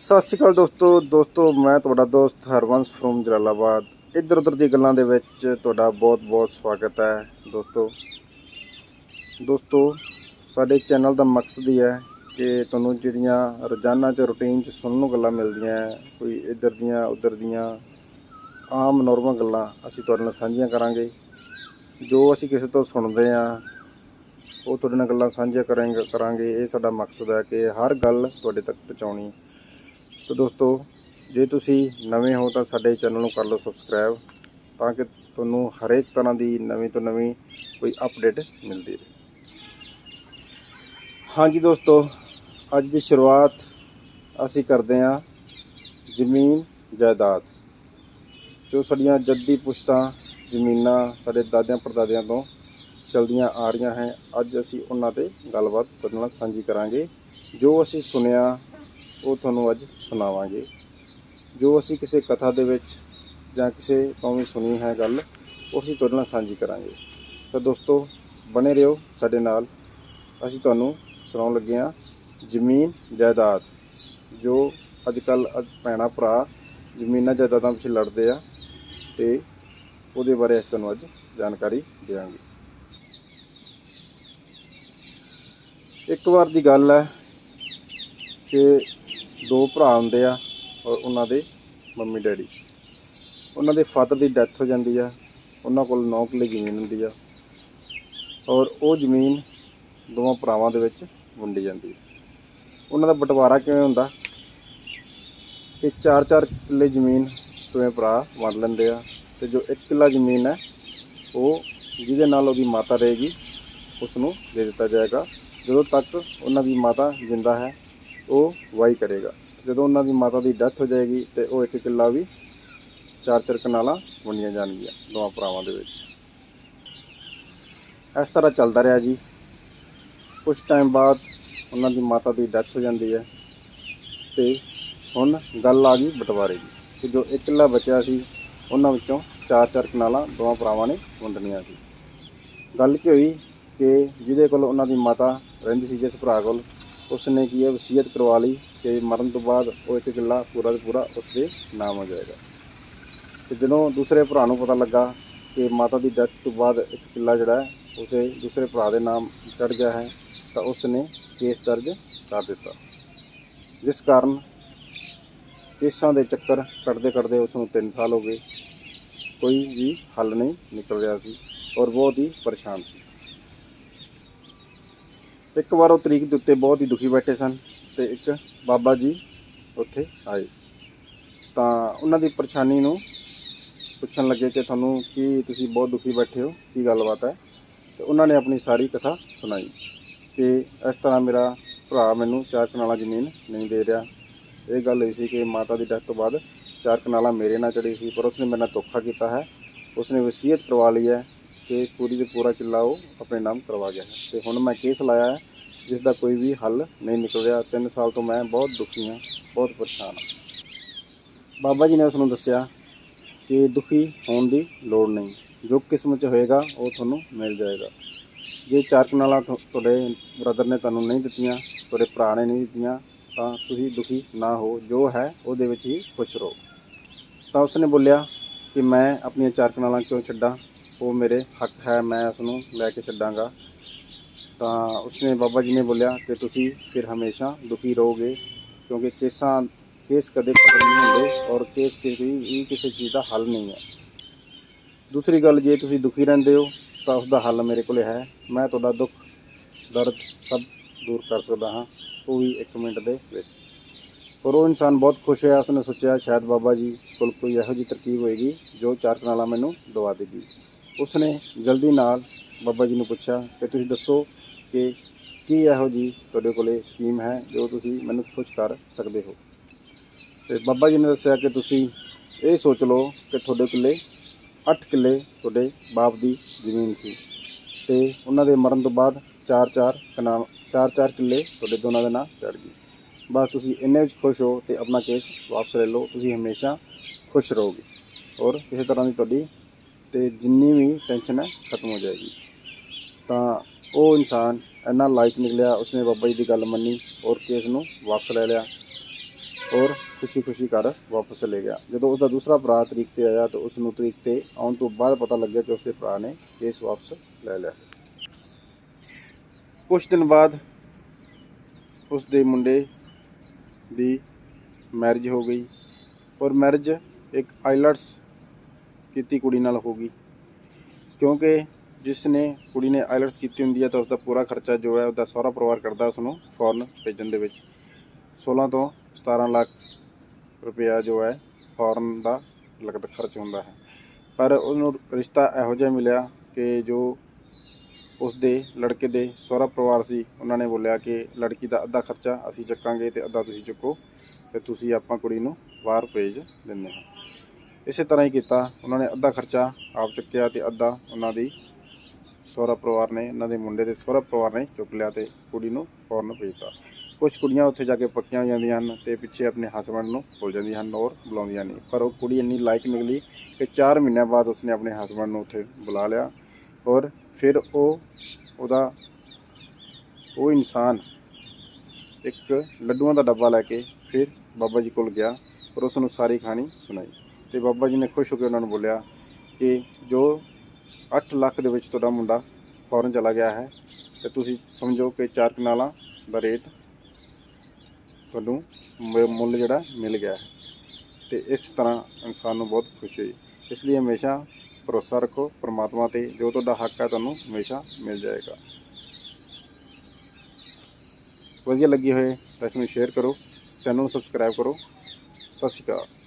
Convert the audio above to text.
ਸਤਿ ਸ਼੍ਰੀ ਅਕਾਲ ਦੋਸਤੋ ਦੋਸਤੋ ਮੈਂ ਤੁਹਾਡਾ ਦੋਸਤ ਹਰਵੰਸ ਫਰੋਮ ਜਲਾਲਾਬਾਦ। ਇੱਧਰ ਉੱਧਰ ਦੀ ਗੱਲਾਂ ਦੇ ਵਿੱਚ ਤੁਹਾਡਾ ਬਹੁਤ-ਬਹੁਤ ਸਵਾਗਤ ਹੈ ਦੋਸਤੋ। ਦੋਸਤੋ ਸਾਡੇ ਚੈਨਲ ਦਾ ਮਕਸਦ ਹੀ ਹੈ ਕਿ ਤੁਹਾਨੂੰ ਜਿਹੜੀਆਂ ਰੋਜ਼ਾਨਾ ਚ ਰੁਟੀਨ ਚ ਸੁਣਨ ਨੂੰ ਗੱਲਾਂ ਮਿਲਦੀਆਂ ਹੈ, ਕੋਈ ਇੱਧਰ ਦੀਆਂ ਉੱਧਰ ਦੀਆਂ ਆਮ ਨੋਰਮਲ ਗੱਲਾਂ ਅਸੀਂ ਤੁਹਾਡੇ ਨਾਲ ਸਾਂਝੀਆਂ ਕਰਾਂਗੇ। ਜੋ ਅਸੀਂ ਕਿਸੇ ਤੋਂ ਸੁਣਦੇ ਹਾਂ ਉਹ ਤੁਹਾਡੇ ਨਾਲ ਗੱਲਾਂ ਸਾਂਝੀਆਂ ਕਰਾਂਗੇ ਕਰਾਂਗੇ। ਇਹ ਸਾਡਾ ਮਕਸਦ ਹੈ ਕਿ ਹਰ ਗੱਲ ਤੁਹਾਡੇ ਤੱਕ ਪਹੁੰਚਾਉਣੀ। ਤਾਂ ਦੋਸਤੋ, ਜੇ ਤੁਸੀਂ ਨਵੇਂ ਹੋ ਤਾਂ ਸਾਡੇ ਚੈਨਲ ਨੂੰ ਕਰ ਲਓ ਸਬਸਕ੍ਰਾਈਬ ਤਾਂ ਕਿ ਤੁਹਾਨੂੰ ਹਰੇਕ ਤਰ੍ਹਾਂ ਦੀ ਨਵੀਂ ਤੋਂ ਨਵੀਂ ਕੋਈ ਅਪਡੇਟ ਮਿਲਦੀ ਰਹੇ। ਹਾਂਜੀ ਦੋਸਤੋ, ਅੱਜ ਦੀ ਸ਼ੁਰੂਆਤ ਅਸੀਂ ਕਰਦੇ ਹਾਂ ਜ਼ਮੀਨ ਜਾਇਦਾਦ, ਜੋ ਸਾਡੀਆਂ ਜੱਦੀ ਪੁਸ਼ਤਾਂ ਜ਼ਮੀਨਾਂ ਸਾਡੇ ਦਾਦਿਆਂ ਪੜਦਾਦਿਆਂ ਤੋਂ ਚਲਦੀਆਂ ਆ ਰਹੀਆਂ ਹੈ। ਅੱਜ ਅਸੀਂ ਉਹਨਾਂ ਤੇ ਗੱਲਬਾਤ ਤੁਹਾਡੇ ਨਾਲ ਸਾਂਝੀ ਕਰਾਂਗੇ, ਜੋ ਅਸੀਂ ਸੁਣਿਆ ਉਹ ਤੁਹਾਨੂੰ ਅੱਜ ਸੁਣਾਵਾਂਗੇ। ਜੋ ਅਸੀਂ ਕਿਸੇ ਕਥਾ ਦੇ ਵਿੱਚ ਜਾਂ ਕਿਸੇ ਤੋਂ ਵੀ ਸੁਣੀ ਹੈ ਗੱਲ, ਉਹ ਅਸੀਂ ਤੁਹਾਡੇ ਨਾਲ ਸਾਂਝੀ ਕਰਾਂਗੇ। ਤਾਂ ਦੋਸਤੋ, ਬਣੇ ਰਹੋ ਸਾਡੇ ਨਾਲ। ਅਸੀਂ ਤੁਹਾਨੂੰ ਸੁਣਾਉਣ ਲੱਗੇ ਹਾਂ ਜ਼ਮੀਨ ਜਾਇਦਾਦ, ਜੋ ਅੱਜ ਕੱਲ ਭੈਣਾ ਭਰਾ ਜ਼ਮੀਨਾਂ ਜਾਇਦਾਦਾਂ ਪਿੱਛੇ ਲੜਦੇ ਆ ਤੇ ਉਹਦੇ ਬਾਰੇ ਅਸੀਂ ਤੁਹਾਨੂੰ ਅੱਜ ਜਾਣਕਾਰੀ ਦੇਵਾਂਗੇ। ਇੱਕ ਵਾਰ ਦੀ ਗੱਲ ਹੈ ਕਿ ਦੋ ਭਰਾ ਹੁੰਦੇ ਆ ਔਰ ਉਹਨਾਂ ਦੇ ਮੰਮੀ ਡੈਡੀ। ਉਹਨਾਂ ਦੇ ਫਾਦਰ ਦੀ ਡੈਥ ਹੋ ਜਾਂਦੀ ਆ, ਉਹਨਾਂ ਕੋਲ 9 ਕਿੱਲੇ ਜ਼ਮੀਨ ਹੁੰਦੀ ਆ ਔਰ ਉਹ ਜ਼ਮੀਨ ਦੋਵਾਂ ਭਰਾਵਾਂ ਦੇ ਵਿੱਚ ਵੰਡੀ ਜਾਂਦੀ ਹੈ ਉਹਨਾਂ ਦਾ ਬਟਵਾਰਾ ਕਿਵੇਂ ਹੁੰਦਾ? ਕਿ 4-4 ਕਿੱਲੇ ਜ਼ਮੀਨ ਦੋਵੇਂ ਭਰਾ ਵੰਡ ਲੈਂਦੇ ਆ ਤੇ ਜੋ 1 ਕਿੱਲਾ ਜ਼ਮੀਨ ਹੈ, ਉਹ ਜਿਹਦੇ ਨਾਲ ਉਹਦੀ ਮਾਤਾ ਰਹੇਗੀ ਉਸ ਨੂੰ ਦੇ ਦਿੱਤਾ ਜਾਏਗਾ। ਜਦੋਂ ਤੱਕ ਉਹਨਾਂ ਦੀ ਮਾਤਾ ਜਿੰਦਾ ਹੈ ਉਹ ਵਾਈ ਕਰੇਗਾ। ਜਦੋਂ ਉਹਨਾਂ ਦੀ ਮਾਤਾ ਦੀ ਡੈਥ ਹੋ ਜਾਏਗੀ ਤੇ ਉਹ ਇੱਕ ਕਿੱਲਾ ਵੀ ਚਾਰ ਚਾਰ ਕਨਾਲਾਂ ਵੰਡੀਆਂ ਜਾਣਗੀਆਂ ਦੋਵਾਂ ਭਰਾਵਾਂ ਦੇ ਵਿੱਚ। ਇਸ ਤਰ੍ਹਾਂ ਚੱਲਦਾ ਰਿਹਾ ਜੀ। ਕੁਝ ਟਾਈਮ ਬਾਅਦ ਉਹਨਾਂ ਦੀ ਮਾਤਾ ਦੀ ਡੈਥ ਹੋ ਜਾਂਦੀ ਹੈ ਤੇ ਹੁਣ ਗੱਲ ਆ ਗਈ ਬਟਵਾਰੇ ਦੀ ਕਿ ਜੋ ਇੱਕ ਕਿੱਲਾ ਬਚਿਆ ਸੀ, ਉਹਨਾਂ ਵਿੱਚੋਂ ਚਾਰ ਚਾਰ ਕਨਾਲਾਂ ਦੋਵਾਂ ਭਰਾਵਾਂ ਨੇ ਵੰਡਣੀਆਂ ਸੀ। ਗੱਲ ਕੀ ਹੋਈ ਕਿ ਜਿਹਦੇ ਕੋਲ ਉਹਨਾਂ ਦੀ ਮਾਤਾ ਰਹਿੰਦੀ ਸੀ, ਜਿਸ ਭਰਾ ਕੋਲ ਉਸ ਨੇ ਕੀ ਹੈ, ਵਸੀਅਤ ਕਰਵਾ ਲਈ ਕਿ ਮਰਨ ਤੋਂ ਬਾਅਦ ਉਹ ਇੱਕ ਕਿੱਲਾ ਪੂਰਾ ਦਾ ਪੂਰਾ ਉਸ ਦੇ ਨਾਮ ਹੋ ਜਾਏਗਾ। ਤੇ ਜਦੋਂ ਦੂਸਰੇ ਭਰਾ ਨੂੰ ਪਤਾ ਲੱਗਾ ਕਿ ਮਾਤਾ ਦੀ ਡੈਥ ਤੋਂ ਬਾਅਦ ਇੱਕ ਕਿੱਲਾ ਜਿਹੜਾ ਹੈ, ਉਸਦੇ ਦੂਸਰੇ ਭਰਾ ਦੇ ਨਾਮ ਚੜ ਗਿਆ ਹੈ, ਤਾਂ ਉਸ ਨੇ ਕੇਸ ਦਰਜ ਕਰ ਦਿੱਤਾ। ਜਿਸ ਕਾਰਨ ਕੇਸਾਂ ਦੇ ਚੱਕਰ ਕੱਟਦੇ ਕੱਟਦੇ ਉਸ ਨੂੰ 3 ਸਾਲ ਹੋ ਗਏ। ਕੋਈ ਵੀ ਹੱਲ ਨਹੀਂ ਨਿਕਲ ਰਿਹਾ ਸੀ ਔਰ ਬਹੁਤ ਹੀ ਪਰੇਸ਼ਾਨ ਸੀ। ਇੱਕ ਵਾਰ ਉਹ ਤਰੀਕ ਦੇ ਉੱਤੇ ਬਹੁਤ ਹੀ ਦੁਖੀ ਬੈਠੇ ਸਨ ਤੇ ਇੱਕ ਬਾਬਾ ਜੀ ਉੱਥੇ ਆਏ। ਤਾਂ ਉਹਨਾਂ ਦੀ ਪਰੇਸ਼ਾਨੀ ਨੂੰ ਪੁੱਛਣ ਲੱਗੇ ਕਿ ਤੁਹਾਨੂੰ ਕੀ ਤੁਸੀਂ ਬਹੁਤ ਦੁਖੀ ਬੈਠੇ ਹੋ, ਕੀ ਗੱਲਬਾਤ ਹੈ? ਤੇ ਉਹਨਾਂ ਨੇ ਆਪਣੀ ਸਾਰੀ ਕਥਾ ਸੁਣਾਈ ਕਿ ਇਸ ਤਰ੍ਹਾਂ ਮੇਰਾ ਭਰਾ ਮੈਨੂੰ ਚਾਰ ਕਨਾਲਾਂ ਜ਼ਮੀਨ ਨਹੀਂ ਦੇ ਰਿਹਾ। ਇਹ ਗੱਲ ਹੋਈ ਸੀ ਕਿ ਮਾਤਾ ਦੀ ਡੈਥ ਤੋਂ ਬਾਅਦ ਚਾਰ ਕਨਾਲਾਂ ਮੇਰੇ ਨਾਲ ਚੜੀ ਸੀ, ਪਰ ਉਸਨੇ ਮੇਰੇ ਨਾਲ ਧੋਖਾ ਕੀਤਾ ਹੈ। ਉਸਨੇ ਵਸੀਅਤ ਕਰਵਾ ਲਈ ਹੈ। ਕਿ ਪੂਰੀ ਦੇ ਪੂਰਾ ਕਿੱਲਾ ਉਹ ਆਪਣੇ ਨਾਮ ਕਰਵਾ ਗਿਆ ਹੈ। ਤੇ ਹੁਣ ਮੈਂ ਕੇਸ ਲਾਇਆ ਹੈ ਜਿਸ ਦਾ ਕੋਈ ਵੀ ਹੱਲ ਨਹੀਂ ਨਿਕਲ ਰਿਹਾ। 3 ਸਾਲ ਤੋਂ ਮੈਂ ਬਹੁਤ ਦੁਖੀ ਹਾਂ, ਬਹੁਤ ਪਰੇਸ਼ਾਨ ਹਾਂ। ਬਾਬਾ ਜੀ ਨੇ ਉਸ ਨੂੰ ਦੱਸਿਆ ਕਿ ਦੁਖੀ ਹੋਣ ਦੀ ਲੋੜ ਨਹੀਂ। ਜੋ ਕਿਸਮਤ 'ਚ ਹੋਏਗਾ, ਉਹ ਤੁਹਾਨੂੰ ਮਿਲ ਜਾਏਗਾ। ਜੇ ਚਾਰ ਕਨਾਲਾਂ ਤੁਹਾਡੇ ਬ੍ਰਦਰ ਨੇ ਤੁਹਾਨੂੰ ਨਹੀਂ ਦਿੱਤੀਆਂ, ਤੁਹਾਡੇ ਭਰਾ ਨੇ ਨਹੀਂ ਦਿੱਤੀਆਂ, ਤਾਂ ਤੁਸੀਂ ਦੁਖੀ ਨਾ ਹੋ। ਜੋ ਹੈ, ਉਹਦੇ ਵਿੱਚ ਹੀ ਖੁਸ਼ ਰਹੋ। ਤਾਂ ਉਸਨੇ ਬੋਲਿਆ ਕਿ ਮੈਂ ਆਪਣੀਆਂ ਚਾਰ ਕਨਾਲਾਂ ਕਿਉਂ ਛੱਡਾਂ? ਉਹ ਮੇਰੇ ਹੱਕ ਹੈ, ਮੈਂ ਉਸ ਨੂੰ ਲੈ ਕੇ ਛੱਡਾਂਗਾ। ਤਾਂ ਉਸਨੇ ਬਾਬਾ ਜੀ ਨੇ ਬੋਲਿਆ ਕਿ ਤੁਸੀਂ ਫਿਰ ਹਮੇਸ਼ਾ ਦੁਖੀ ਰਹੋਗੇ, ਕਿਉਂਕਿ ਕੇਸਾਂ, ਕੇਸ ਕਦੇ ਖਤਮ ਨਹੀਂ ਹੁੰਦੇ ਔਰ ਕੇਸ ਕਿਸੇ ਵੀ ਕਿਸੇ ਚੀਜ਼ ਦਾ ਹੱਲ ਨਹੀਂ ਹੈ। ਦੂਸਰੀ ਗੱਲ, ਜੇ ਤੁਸੀਂ ਦੁਖੀ ਰਹਿੰਦੇ ਹੋ, ਤਾਂ ਉਸ ਦਾ ਹੱਲ ਮੇਰੇ ਕੋਲੇ ਹੈ। ਮੈਂ ਤੁਹਾਡਾ ਦੁੱਖ, ਦਰਦ ਸਭ ਦੂਰ ਕਰ ਸਕਦਾ ਹਾਂ, ਉਹ ਵੀ 1 ਮਿੰਟ ਦੇ ਵਿੱਚ। ਔਰ ਉਹ ਇਨਸਾਨ ਬਹੁਤ ਖੁਸ਼ ਹੋਇਆ, ਉਸਨੇ ਸੋਚਿਆ, ਸ਼ਾਇਦ ਬਾਬਾ ਜੀ ਕੋਲ ਕੋਈ ਇਹੋ ਜਿਹੀ ਤਰਕੀਬ ਹੋਏਗੀ ਜੋ ਚਾਰ ਕਨਾਲਾਂ ਮੈਨੂੰ ਦਵਾ ਦੇਗੀ। ਉਸਨੇ ਜਲਦੀ ਨਾਲ ਬਾਬਾ ਜੀ ਨੂੰ ਪੁੱਛਿਆ ਕਿ ਤੁਸੀਂ ਦੱਸੋ ਕਿ ਕੀ ਇਹੋ ਜੀ ਤੁਹਾਡੇ ਕੋਲੇ ਸਕੀਮ ਹੈ ਜੋ ਤੁਸੀਂ ਮੈਨੂੰ ਖੁਸ਼ ਕਰ ਸਕਦੇ ਹੋ? ਤੇ ਬਾਬਾ ਜੀ ਨੇ ਦੱਸਿਆ ਕਿ ਤੁਸੀਂ ਇਹ ਸੋਚ ਲਓ ਕਿ ਤੁਹਾਡੇ ਕੋਲੇ 8 ਕਿੱਲੇ ਤੁਹਾਡੇ ਬਾਪ ਦੀ ਜ਼ਮੀਨ ਸੀ ਤੇ ਉਹਨਾਂ ਦੇ ਮਰਨ ਤੋਂ ਬਾਅਦ 4-4 ਕਨਾਲ 4-4 ਕਿੱਲੇ ਤੁਹਾਡੇ ਦੋਨਾਂ ਦੇ ਨਾਂ ਚੜ ਗਈ ਬਸ ਤੁਸੀਂ ਇੰਨੇ ਵਿੱਚ ਖੁਸ਼ ਹੋ ਤੇ ਆਪਣਾ ਕੇਸ ਵਾਪਸ ਲੈ ਲਓ, ਤੁਸੀਂ ਹਮੇਸ਼ਾ ਖੁਸ਼ ਰਹੋਗੇ। ਔਰ ਕਿਸੇ ਤਰ੍ਹਾਂ ਦੀ ਤੁਹਾਡੀ ਤੇ ਜਿੰਨੀ ਵੀ ਟੈਨਸ਼ਨ ਹੈ, ਖਤਮ ਹੋ ਜਾਏਗੀ। ਤਾਂ ਉਹ ਇਨਸਾਨ ਇੰਨਾ ਲਾਇਕ ਨਿਕਲਿਆ, ਉਸਨੇ ਬਾਬਾ ਜੀ ਦੀ ਗੱਲ ਮੰਨੀ ਔਰ ਕੇਸ ਨੂੰ ਵਾਪਸ ਲੈ ਲਿਆ ਔਰ ਖੁਸ਼ੀ-ਖੁਸ਼ੀ ਘਰ ਵਾਪਸ ਚਲੇ ਗਿਆ। ਜਦੋਂ ਉਸਦਾ ਦੂਸਰਾ ਭਰਾ ਤਰੀਕ ਤੇ ਆਇਆ, ਤਾਂ ਉਸ ਨੂੰ ਤਰੀਕ ਤੇ ਆਉਣ ਤੋਂ ਬਾਅਦ ਪਤਾ ਲੱਗਿਆ ਕਿ ਉਸਦੇ ਭਰਾ ਨੇ ਕੇਸ ਵਾਪਸ ਲੈ ਲਿਆ। ਕੁਝ ਦਿਨ ਬਾਅਦ ਉਸ ਦੇ ਮੁੰਡੇ ਦੀ ਮੈਰਿਜ ਹੋ ਗਈ। ਔਰ ਮੈਰਿਜ ਇੱਕ ਆਈਲਟਸ ਕੀਤੀ ਕੁੜੀ ਨਾਲ ਹੋ ਗਈ। ਕਿਉਂਕਿ ਜਿਸ ਨੇ ਕੁੜੀ ਨੇ ਆਈਲਟਸ ਕੀਤੀ ਹੁੰਦੀ ਹੈ ਤਾਂ ਉਸ ਦਾ ਪੂਰਾ ਖਰਚਾ ਜੋ ਹੈ ਉਹਦਾ ਸਹੁਰਾ ਪਰਿਵਾਰ ਕਰਦਾ ਉਸ ਨੂੰ ਫੋਰਨ ਭੇਜਣ ਦੇ ਵਿੱਚ। 16 ਤੋਂ 17 ਲੱਖ ਰੁਪਇਆ ਜੋ ਹੈ ਫੌਰਨ ਦਾ ਲਗਤ ਖਰਚ ਹੁੰਦਾ ਹੈ। ਪਰ ਉਹਨੂੰ ਰਿਸ਼ਤਾ ਇਹੋ ਜਿਹਾ ਮਿਲਿਆ ਕਿ ਜੋ ਉਸ ਦੇ ਲੜਕੇ ਦੇ ਸਹੁਰਾ ਪਰਿਵਾਰ ਸੀ, ਉਹਨਾਂ ਨੇ ਬੋਲਿਆ ਕਿ ਲੜਕੀ ਦਾ ਅੱਧਾ ਖਰਚਾ ਅਸੀਂ ਚੱਕਾਂਗੇ ਤੇ ਅੱਧਾ ਤੁਸੀਂ ਚੁੱਕੋ ਤੇ ਤੁਸੀਂ ਆਪਾਂ ਕੁੜੀ ਨੂੰ ਬਾਹਰ ਭੇਜ ਦਿੰਦੇ ਹਾਂ। ਇਸੇ ਤਰ੍ਹਾਂ ਹੀ ਕੀਤਾ। ਉਹਨਾਂ ਨੇ ਅੱਧਾ ਖਰਚਾ ਆਪ ਚੁੱਕਿਆ ਤੇ ਅੱਧਾ ਉਹਨਾਂ ਦੀ ਸਹੁਰਾ ਪਰਿਵਾਰ ਨੇ, ਉਹਨਾਂ ਦੇ ਮੁੰਡੇ ਦੇ ਸਹੁਰਾ ਪਰਿਵਾਰ ਨੇ ਚੁੱਕ ਲਿਆ ਤੇ ਕੁੜੀ ਨੂੰ ਫੌਰਨ ਭੇਜਤਾ ਕੁਝ ਕੁੜੀਆਂ ਉੱਥੇ ਜਾ ਕੇ ਪੱਕੀਆਂ ਹੋ ਜਾਂਦੀਆਂ ਹਨ ਤੇ ਪਿੱਛੇ ਆਪਣੇ ਹਸਬੰਡ ਨੂੰ ਭੁੱਲ ਜਾਂਦੀਆਂ ਹਨ ਔਰ ਬੁਲਾਉਂਦੀਆਂ ਨਹੀਂ। ਪਰ ਉਹ ਕੁੜੀ ਇੰਨੀ ਲਾਇਕ ਨਿਕਲੀ ਕਿ 4 ਮਹੀਨਿਆਂ ਬਾਅਦ ਉਸਨੇ ਆਪਣੇ ਹਸਬੰਡ ਨੂੰ ਉੱਥੇ ਬੁਲਾ ਲਿਆ ਔਰ ਫਿਰ ਉਹ, ਉਹਦਾ, ਉਹ ਇਨਸਾਨ ਇੱਕ ਲੱਡੂਆਂ ਦਾ ਡੱਬਾ ਲੈ ਕੇ ਫਿਰ ਬਾਬਾ ਜੀ ਕੋਲ ਗਿਆ ਔਰ ਉਸ ਨੂੰ ਸਾਰੀ ਕਹਾਣੀ ਸੁਣਾਈ। ਤੇ ਬਾਬਾ ਜੀ ਨੇ ਖੁਸ਼ ਹੋ ਕੇ ਉਹਨਾਂ ਨੂੰ ਬੋਲਿਆ ਕਿ ਜੋ 8 ਲੱਖ ਦੇ ਵਿੱਚ ਤੁਹਾਡਾ ਮੁੰਡਾ ਫੌਰਨ ਚਲਾ ਗਿਆ ਹੈ, ਤੇ ਤੁਸੀਂ ਸਮਝੋ ਕਿ ਚਾਰ ਕਨਾਲਾਂ ਦਾ ਰੇਟ ਤੁਹਾਨੂੰ ਮੁੱਲ ਜਿਹੜਾ ਮਿਲ ਗਿਆ ਹੈ। ਤੇ ਇਸ ਤਰ੍ਹਾਂ ਇਨਸਾਨ ਨੂੰ ਬਹੁਤ ਖੁਸ਼ੀ ਹੋਈ। ਇਸ ਲਈ ਹਮੇਸ਼ਾ ਭਰੋਸਾ ਰੱਖੋ, ਪ੍ਰਮਾਤਮਾ ਤੇ ਜੋ ਤੁਹਾਡਾ ਹੱਕ ਹੈ ਤੁਹਾਨੂੰ ਹਮੇਸ਼ਾ ਮਿਲ ਜਾਏਗਾ। ਵਧੀਆ ਲੱਗੀ ਹੋਏ ਤਾਂ ਇਸ ਨੂੰ ਸ਼ੇਅਰ ਕਰੋ, ਚੈਨਲ ਨੂੰ ਸਬਸਕ੍ਰਾਈਬ ਕਰੋ। ਸਤਿ ਸ਼੍ਰੀ ਅਕਾਲ।